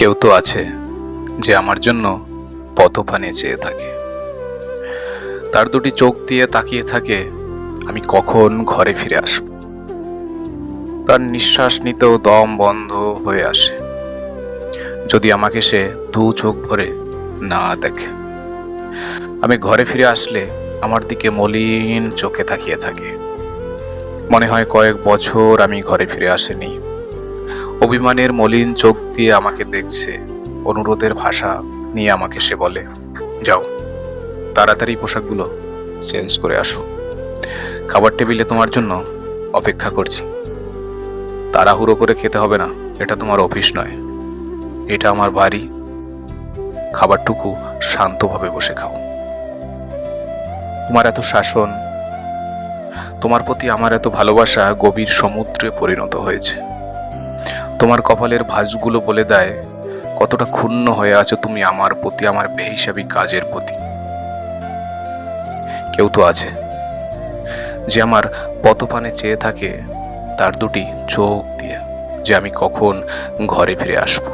কেউ তো আছে যে আমার জন্য পথপানে চেয়ে থাকে। তার দুটি চোখ দিয়ে তাকিয়ে থাকে, আমি কখন ঘরে ফিরে আসব? তার নিঃশ্বাস নিতেও দম বন্ধ হয়ে আসে। যদি আমাকে সে দু চোখ ভরে না দেখে। আমি ঘরে ফিরে আসলে আমার দিকে মলিন চোখে তাকিয়ে থাকে। মনে হয় কয়েক বছর আমি ঘরে ফিরে আসেনি। অভিমানের মলিন চোখ দিয়ে আমাকে দেখছে, অনুরোধের ভাষা নিয়ে আমাকে সে বলে, যাও, তাড়াতাড়ি পোশাকগুলো চেঞ্জ করে আসো। খাবার টেবিলে তোমার জন্য অপেক্ষা করছি। তাড়াহুড়ো করে খেতে হবে না, এটা তোমার অফিস নয়। এটা আমার বাড়ি। খাবারটুকু শান্তভাবে বসে খাও। তোমার এত শাসন, তোমার প্রতি আমার এত ভালোবাসা গভীর সমুদ্রে পরিণত হয়েছে। তোমার কপালের ভাঁজগুলো বলে দেয়, কতটা ক্ষুণ্ণ হয়ে আছো তুমি আমার প্রতি, আমার বেহিসাবি কাজের প্রতি। কেউ তো আছে যে আমার পতপানে চেয়ে থাকে তার দুটি চোখ দিয়ে, যে আমি কখন ঘরে ফিরে আসব।